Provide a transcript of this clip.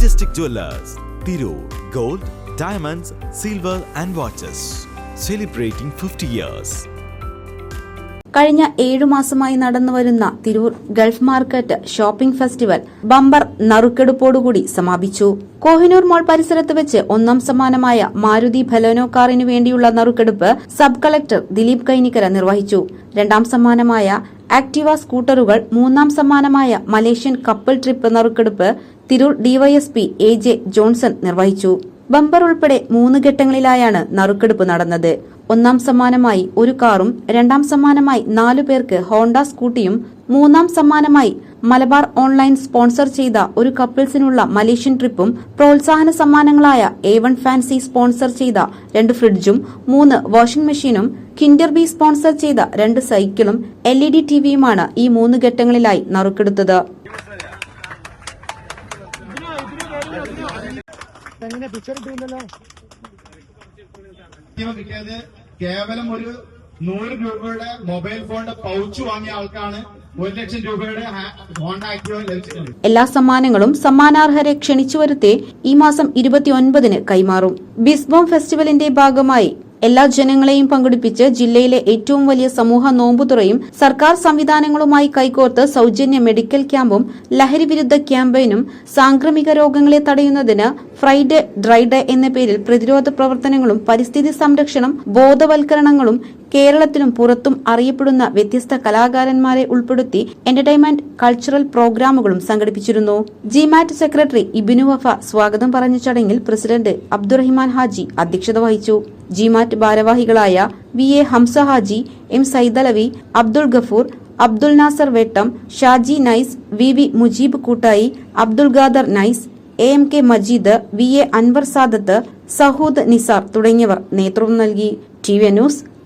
Majestic Jewelers, Tirur. Gold, diamonds, silver and watches. Celebrating 50 years. കഴിഞ്ഞ ഏഴു മാസമായി നടന്നുവരുന്ന Tirur gulf market shopping festival bumper നറുക്കെടുപ്പോടുകൂടി സമാപിച്ചു. കോഹിനൂർ മോൾ പരിസരത്ത് വെച്ച് ഒന്നാം സമ്മാനമായ മാരുതി ഫെലോനോ കാറിനു വേണ്ടിയുള്ള നറുക്കെടുപ്പ് സബ് കളക്ടർ ദിലീപ് കൈനിക്കര നിർവഹിച്ചു. രണ്ടാം സമ്മാനമായ ആക്ടിവ സ്കൂട്ടറുകൾ മൂന്നാം സമ്മാനമായ മലേഷ്യൻ കപ്പിൾ ട്രിപ്പ് നറുക്കെടുപ്പ് Tirur DYSP A J Johnson നിർവഹിച്ചു. ബമ്പർ ഉൾപ്പെടെ മൂന്ന് ഘട്ടങ്ങളിലായാണ് നറുക്കെടുപ്പ് നടന്നത്. ഒന്നാം സമ്മാനമായി ഒരു കാറും രണ്ടാം സമ്മാനമായി നാലു പേർക്ക് ഹോണ്ട സ്കൂട്ടിയും മൂന്നാം സമ്മാനമായി മലബാർ ഓൺലൈൻ സ്പോൺസർ ചെയ്ത ഒരു കപ്പിൾസിനുള്ള മലേഷ്യൻ ട്രിപ്പും പ്രോത്സാഹന സമ്മാനങ്ങളായ എ വൺ ഫാൻസി സ്പോൺസർ ചെയ്ത രണ്ട് ഫ്രിഡ്ജും മൂന്ന് വാഷിംഗ് മെഷീനും കിൻഡർ ബി സ്പോൺസർ ചെയ്ത രണ്ട് സൈക്കിളും എൽ ഇ ഡി ടിവിയുമാണ് ഈ മൂന്ന് ഘട്ടങ്ങളിലായി നറുക്കെടുത്തത്. ആക്റ്റീവ കിട്ടിയത് കേവലം ഒരു നൂറ് രൂപയുടെ മൊബൈൽ ഫോണിന്റെ പൗച്ച് വാങ്ങിയ ആൾക്കാണ് ഒരു ലക്ഷം രൂപയുടെ ഹോണ്ട ലഭിച്ചിട്ടുണ്ട് എല്ലാ സമ്മാനങ്ങളും സമ്മാനാർഹരെ ക്ഷണിച്ചു വരുത്തി ഈ മാസം ഇരുപത്തിയൊൻപതിന് കൈമാറും. ബിസ്ബോം ഫെസ്റ്റിവലിന്റെ ഭാഗമായി എല്ലാ ജനങ്ങളെയും പങ്കെടുപ്പിച്ച് ജില്ലയിലെ ഏറ്റവും വലിയ സമൂഹ നോമ്പുതുറയും സർക്കാർ സംവിധാനങ്ങളുമായി കൈകോർത്ത് സൌജന്യ മെഡിക്കൽ ക്യാമ്പും ലഹരി വിരുദ്ധ ക്യാമ്പയിനും സാംക്രമിക രോഗങ്ങളെ തടയുന്നതിന് ഫ്രൈഡേ ഡ്രൈഡേ എന്ന പേരിൽ പ്രതിരോധ പ്രവർത്തനങ്ങളും പരിസ്ഥിതി സംരക്ഷണം ബോധവൽക്കരണങ്ങളും കേരളത്തിലും പുറത്തും അറിയപ്പെടുന്ന വ്യത്യസ്ത കലാകാരന്മാരെ ഉൾപ്പെടുത്തി എന്റർടൈൻമെന്റ് കൾച്ചറൽ പ്രോഗ്രാമുകളും സംഘടിപ്പിച്ചിരുന്നു. ജിമാറ്റ് സെക്രട്ടറി ഇബിനു വഫ സ്വാഗതം പറഞ്ഞ ചടങ്ങിൽ പ്രസിഡന്റ് അബ്ദുറഹിമാൻ ഹാജി അധ്യക്ഷത വഹിച്ചു. ജിമാറ്റ് ഭാരവാഹികളായ V A Hamsa Haji M Saidalavi Abdul Gafoor Abdul Nasar Vettam Shaji Nice V V Mujeeb Koottayi Abdul Khader Nice A M K Majeed V A Anwar Sadath Sahood Nisar തുടങ്ങിയവർ നേതൃത്വം നൽകി. T V news